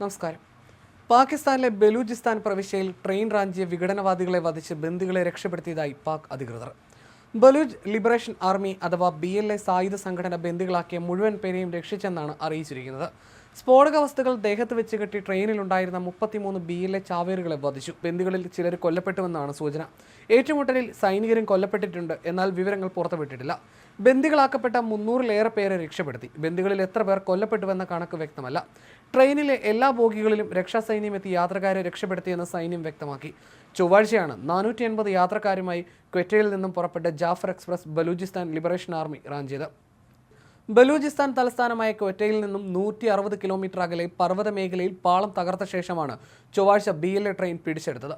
നമസ്കാരം. പാകിസ്ഥാനിലെ ബലൂചിസ്ഥാൻ പ്രവിശ്യയിൽ ട്രെയിൻ റാഞ്ചിയ വിഘടനവാദികളെ വധിച്ച് ബന്ദികളെ രക്ഷപ്പെടുത്തിയതായി പാക് അധികൃതർ. ബലൂജ് ലിബറേഷൻ ആർമി അഥവാ ബി എൽ എ സായുധ സംഘടന ബന്ദികളാക്കിയ മുഴുവൻ പേരെയും രക്ഷിച്ചെന്നാണ് അറിയിച്ചിരിക്കുന്നത്. സ്ഫോടക വസ്തുക്കൾ ദേഹത്ത് വെച്ച് കെട്ടി ട്രെയിനിലുണ്ടായിരുന്ന മുപ്പത്തിമൂന്ന് ബി എൽ എ ചാവേറുകളെ വധിച്ചു. ബന്ദികളിൽ ചിലർ കൊല്ലപ്പെട്ടുവെന്നാണ് സൂചന. ഏറ്റുമുട്ടലിൽ സൈനികരും കൊല്ലപ്പെട്ടിട്ടുണ്ട്. എന്നാൽ വിവരങ്ങൾ പുറത്തുവിട്ടിട്ടില്ല. ബന്ദികളാക്കപ്പെട്ട മുന്നൂറിലേറെ പേരെ രക്ഷപ്പെടുത്തി. ബന്ദികളിൽ എത്ര പേർ കൊല്ലപ്പെട്ടുവെന്ന കണക്ക് വ്യക്തമല്ല. ട്രെയിനിലെ എല്ലാ ബോഗികളിലും രക്ഷാസൈന്യം എത്തി യാത്രക്കാരെ രക്ഷപ്പെടുത്തിയെന്ന് സൈന്യം വ്യക്തമാക്കി. ചൊവ്വാഴ്ചയാണ് നാനൂറ്റി എൺപത് യാത്രക്കാരുമായി ക്വറ്റയിൽ നിന്നും പുറപ്പെട്ട Jaffar express Balochistan liberation army റാഞ്ചിയത്. Balochistan തലസ്ഥാനമായ ക്വറ്റയിൽ നിന്നും നൂറ്റി അറുപത് കിലോമീറ്റർ അകലെ പർവത മേഖലയിൽ പാളം തകർത്ത ശേഷമാണ് ചൊവ്വാഴ്ച ബി എൽ എ ട്രെയിൻ പിടിച്ചെടുത്തത്.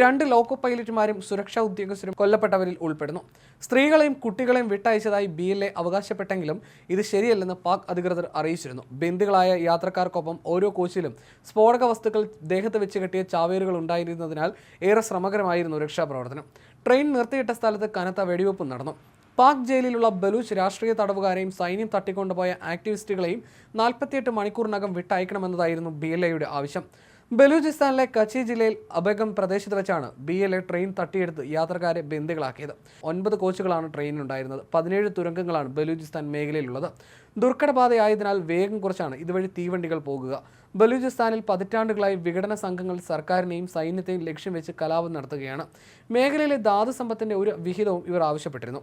രണ്ട് ലോക്കോ പൈലറ്റുമാരും സുരക്ഷാ ഉദ്യോഗസ്ഥരും കൊല്ലപ്പെട്ടവരിൽ ഉൾപ്പെടുന്നു. സ്ത്രീകളെയും കുട്ടികളെയും വിട്ടയച്ചതായി ബി എൽ എ അവകാശപ്പെട്ടെങ്കിലും ഇത് ശരിയല്ലെന്ന് പാക് അധികൃതർ അറിയിച്ചിരുന്നു. ബന്ദികളായ യാത്രക്കാർക്കൊപ്പം ഓരോ കോച്ചിലും സ്ഫോടക വസ്തുക്കൾ ദേഹത്ത് വെച്ച് കെട്ടിയ ചാവേറുകൾ ഉണ്ടായിരുന്നതിനാൽ ഏറെ ശ്രമകരമായിരുന്നു രക്ഷാപ്രവർത്തനം. ട്രെയിൻ നിർത്തിയിട്ട സ്ഥലത്ത് കനത്ത വെടിവെപ്പ് നടന്നു. പാക് ജയിലിലുള്ള ബലൂച്ച് രാഷ്ട്രീയ തടവുകാരെയും സൈന്യം തട്ടിക്കൊണ്ടുപോയ ആക്ടിവിസ്റ്റുകളെയും നാൽപ്പത്തിയെട്ട് മണിക്കൂറിനകം വിട്ടയക്കണമെന്നതായിരുന്നു ബി എൽ എയുടെ ആവശ്യം. ബലൂചിസ്ഥാനിലെ കച്ചി ജില്ലയിൽ അബഗം പ്രദേശത്ത് വെച്ചാണ് ബി എൽ എ ട്രെയിൻ തട്ടിയെടുത്ത് യാത്രക്കാരെ ബന്ദികളാക്കിയത്. ഒൻപത് കോച്ചുകളാണ് ട്രെയിനിലുണ്ടായിരുന്നത്. പതിനേഴ് തുരങ്കങ്ങളാണ് ബലൂചിസ്ഥാൻ മേഖലയിലുള്ളത്. ദുർഘടപാതയായതിനാൽ വേഗം കുറച്ചാണ് ഇതുവഴി തീവണ്ടികൾ പോകുക. ബലൂചിസ്ഥാനിൽ പതിറ്റാണ്ടുകളായി വിഘടന സംഘങ്ങൾ സർക്കാരിനെയും സൈന്യത്തെയും ലക്ഷ്യം വെച്ച് കലാപം നടത്തുകയാണ്. മേഖലയിലെ ധാതു സമ്പത്തിന്റെ ഒരു വിഹിതവും ഇവർ ആവശ്യപ്പെട്ടിരുന്നു.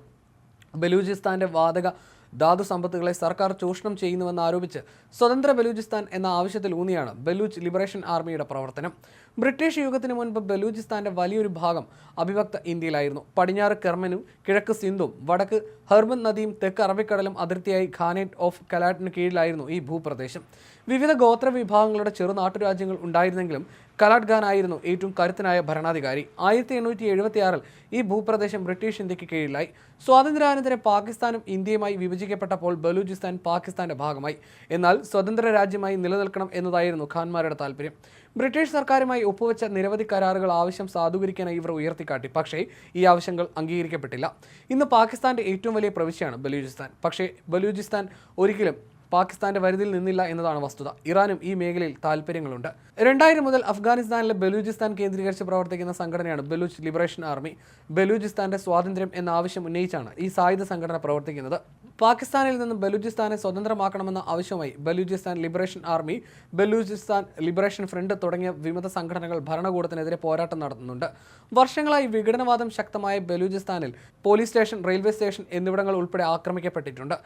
ബലൂചിസ്ഥാന്റെ വാതക ധാതു സമ്പത്തുകളെ സർക്കാർ ചൂഷണം ചെയ്യുന്നുവെന്ന് ആരോപിച്ച് സ്വതന്ത്ര ബലൂചിസ്ഥാൻ എന്ന ആവശ്യത്തിൽ ഊന്നിയാണ് ബലൂച്ച് ലിബറേഷൻ ആർമിയുടെ പ്രവർത്തനം. ബ്രിട്ടീഷ് യുഗത്തിന് മുൻപ് ബലൂചിസ്ഥാന്റെ വലിയൊരു ഭാഗം അവിഭക്ത ഇന്ത്യയിലായിരുന്നു. പടിഞ്ഞാറ് കെർമനും കിഴക്ക് സിന്ധും വടക്ക് ഹെർബൻ നദിയും തെക്ക് അറബിക്കടലും അതിർത്തിയായി ഖാനേറ്റ് ഓഫ് കലാട്ടിന് കീഴിലായിരുന്നു ഈ ഭൂപ്രദേശം. വിവിധ ഗോത്ര വിഭാഗങ്ങളുടെ ചെറുനാട്ടുരാജ്യങ്ങൾ ഉണ്ടായിരുന്നെങ്കിലും കലാട്ട് ഖാൻ ആയിരുന്നു ഏറ്റവും കരുത്തനായ ഭരണാധികാരി. ആയിരത്തി എണ്ണൂറ്റി എഴുപത്തിയാറിൽ ഈ ഭൂപ്രദേശം ബ്രിട്ടീഷ് ഇന്ത്യയ്ക്ക് കീഴിലായി. സ്വാതന്ത്ര്യാനന്തരം പാകിസ്ഥാനും ഇന്ത്യയുമായി വിഭജിക്കപ്പെട്ടപ്പോൾ ബലൂചിസ്ഥാൻ പാകിസ്ഥാന്റെ ഭാഗമായി. എന്നാൽ സ്വതന്ത്ര രാജ്യമായി നിലനിൽക്കണം എന്നതായിരുന്നു ഖാൻമാരുടെ താല്പര്യം. ബ്രിട്ടീഷ് സർക്കാരുമായി ഒപ്പുവെച്ച നിരവധി കരാറുകൾ ആവശ്യം സാധൂകരിക്കാനായി ഇവർ ഉയർത്തിക്കാട്ടി. പക്ഷേ ഈ ആവശ്യങ്ങൾ അംഗീകരിക്കപ്പെട്ടില്ല. ഇന്ന് പാകിസ്ഥാന്റെ ഏറ്റവും വലിയ പ്രവിശ്യയാണ് ബലൂചിസ്ഥാൻ. പക്ഷേ ബലൂചിസ്ഥാൻ ഒരിക്കലും പാകിസ്ഥാന്റെ വരുതിയിൽ നിന്നില്ല എന്നതാണ് വസ്തുത. ഇറാനും ഈ മേഖലയിൽ താല്പര്യങ്ങളുണ്ട് രണ്ടായിരം മുതൽ അഫ്ഗാനിസ്ഥാനിലെ ബലൂചിസ്ഥാൻ കേന്ദ്രീകരിച്ച് പ്രവർത്തിക്കുന്ന സംഘടനയാണ് ബലൂച്ച് ലിബറേഷൻ ആർമി. ബലൂചിസ്ഥാന്റെ സ്വാതന്ത്ര്യം എന്ന ആവശ്യം ഉന്നയിച്ചാണ് ഈ സായുധ സംഘടന പ്രവർത്തിക്കുന്നത്. പാകിസ്ഥാനിൽ നിന്ന് ബലൂചിസ്ഥാനെ സ്വതന്ത്രമാക്കണമെന്ന ആവശ്യമായി Balochistan liberation army Balochistan liberation front തുടങ്ങിയ വിമത സംഘടനകൾ ഭരണകൂടത്തിനെതിരെ പോരാട്ടം നടത്തുന്നുണ്ട്. വർഷങ്ങളായി വിഘടനവാദം ശക്തമായ ബലൂചിസ്ഥാനിൽ പോലീസ് സ്റ്റേഷൻ റെയിൽവേ സ്റ്റേഷൻ എന്നിവിടങ്ങൾ ഉൾപ്പെടെ ആക്രമിക്കപ്പെട്ടിട്ടുണ്ട്.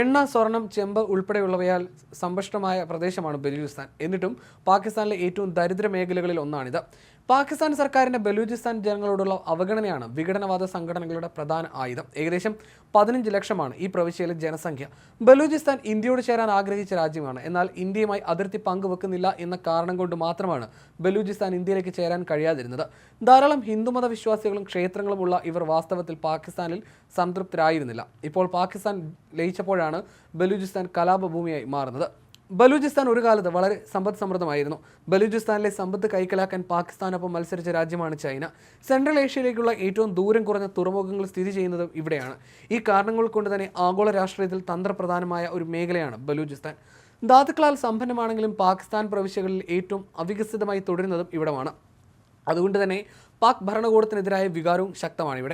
എണ്ണ സ്വർണം ചെമ്പ് ഉൾപ്പെടെയുള്ളവയാൽ സമ്പുഷ്ടമായ പ്രദേശമാണ് ബലൂചിസ്ഥാൻ. എന്നിട്ടും പാകിസ്ഥാനിലെ ഏറ്റവും ദരിദ്ര മേഖലകളിൽ ഒന്നാണിത്. പാകിസ്ഥാൻ സർക്കാരിന്റെ ബലൂചിസ്ഥാൻ ജനങ്ങളോടുള്ള അവഗണനയാണ് വിഘടനവാദ സംഘടനകളുടെ പ്രധാന ആയുധം. ഏകദേശം പതിനഞ്ച് ലക്ഷമാണ് ഈ പ്രവിശ്യയിലെ ജനസംഖ്യ. ബലൂചിസ്ഥാൻ ഇന്ത്യയോട് ചേരാൻ ആഗ്രഹിച്ച രാജ്യമാണ്. എന്നാൽ ഇന്ത്യയുമായി അതിർത്തി പങ്കുവെക്കുന്നില്ല എന്ന കാരണം കൊണ്ട് മാത്രമാണ് ബലൂചിസ്ഥാൻ ഇന്ത്യയിലേക്ക് ചേരാൻ കഴിയാതിരുന്നത്. ധാരാളം ഹിന്ദുമത വിശ്വാസികളും ക്ഷേത്രങ്ങളുമുള്ള ഇവർ വാസ്തവത്തിൽ പാകിസ്ഥാനിൽ സംതൃപ്തരായിരുന്നില്ല. ഇപ്പോൾ പാകിസ്ഥാൻ ലയിച്ചപ്പോഴാണ് ബലൂചിസ്ഥാൻ കലാപഭൂമിയായി മാറുന്നത്. ബലൂചിസ്ഥാൻ ഒരു കാലത്ത് വളരെ സമ്പദ് സമൃദ്ധമായിരുന്നു. ബലൂചിസ്ഥാനിലെ സമ്പത്ത് കൈക്കലാക്കാൻ പാകിസ്ഥാനൊപ്പം മത്സരിച്ച രാജ്യമാണ് ചൈന. സെൻട്രൽ ഏഷ്യയിലേക്കുള്ള ഏറ്റവും ദൂരം കുറഞ്ഞ തുറമുഖങ്ങൾ സ്ഥിതി ചെയ്യുന്നതും ഇവിടെയാണ്. ഈ കാരണങ്ങൾ കൊണ്ട് തന്നെ ആഗോള രാഷ്ട്രീയത്തിൽ തന്ത്രപ്രധാനമായ ഒരു മേഖലയാണ് ബലൂചിസ്ഥാൻ. ധാതുക്കളാൽ സമ്പന്നമാണെങ്കിലും പാകിസ്ഥാൻ പ്രവിശ്യകളിൽ ഏറ്റവും അവികസിതമായി തുടരുന്നതും ഇവിടമാണ്. അതുകൊണ്ട് തന്നെ പാക് ഭരണകൂടത്തിനെതിരായ വികാരവും ശക്തമാണ് ഇവിടെ.